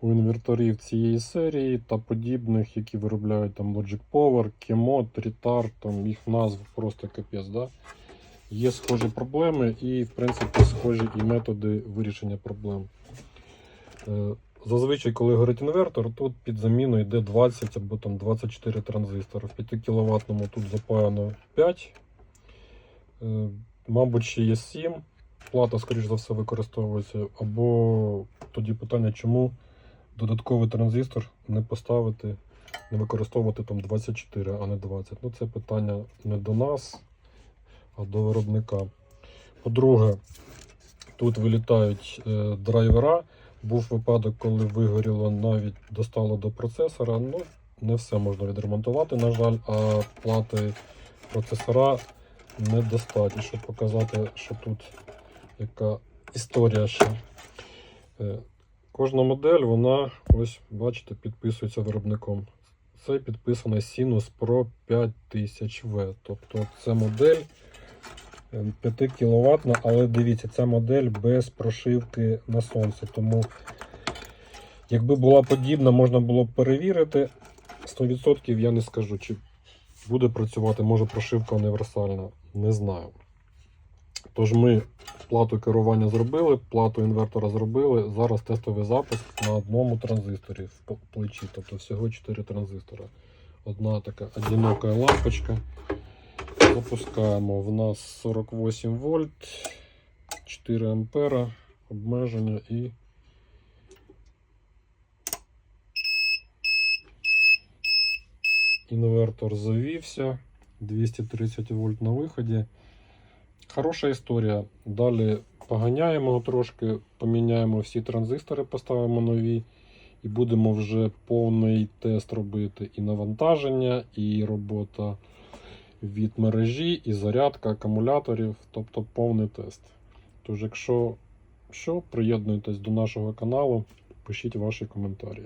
у інверторів цієї серії та подібних, які виробляють там Logic Power, Kemot, Retard, там їх назв просто капець. Да? Є схожі проблеми і, в принципі, схожі і методи вирішення проблем. Е, Зазвичай, коли горить інвертор, тут під заміну йде 20 або там 24 транзистори. В 5 кВт тут запаяно 5. Е, Мабуть, ще є 7. Плата, скоріш за все, використовується. Або тоді питання, чому додатковий транзистор не поставити, не використовувати там 24, а не 20. Ну, це питання не до нас, а до виробника. По-друге, тут вилітають е, драйвера. Був випадок, коли вигоріло, навіть достало до процесора. Ну, не все можна відремонтувати, на жаль, а плати процесора не достатньо, щоб показати, що тут яка історія ще. Кожна модель, вона, ось, бачите, підписується виробником. Це підписано Sinus Pro 5000V. Тобто це модель 5 кВт, але дивіться, ця модель без прошивки на сонце. Тому, якби була подібна, можна було б перевірити. 100% я не скажу, чи буде працювати, може прошивка універсальна, не знаю. Тож ми плату керування зробили, плату інвертора зробили. Зараз тестовий запуск на одному транзисторі в плечі, тобто всього 4 транзистора. Одна така одинока лампочка. Запускаємо. В нас 48 вольт, 4 ампера, обмеження і. Інвертор завівся. 230 вольт на виході. Хороша історія. Далі поганяємо трошки, поміняємо всі транзистори, поставимо нові. І будемо вже повний тест робити і навантаження, і робота від мережі, і зарядка акумуляторів, тобто повний тест. Тож, якщо що, приєднуйтесь до нашого каналу, пишіть ваші коментарі.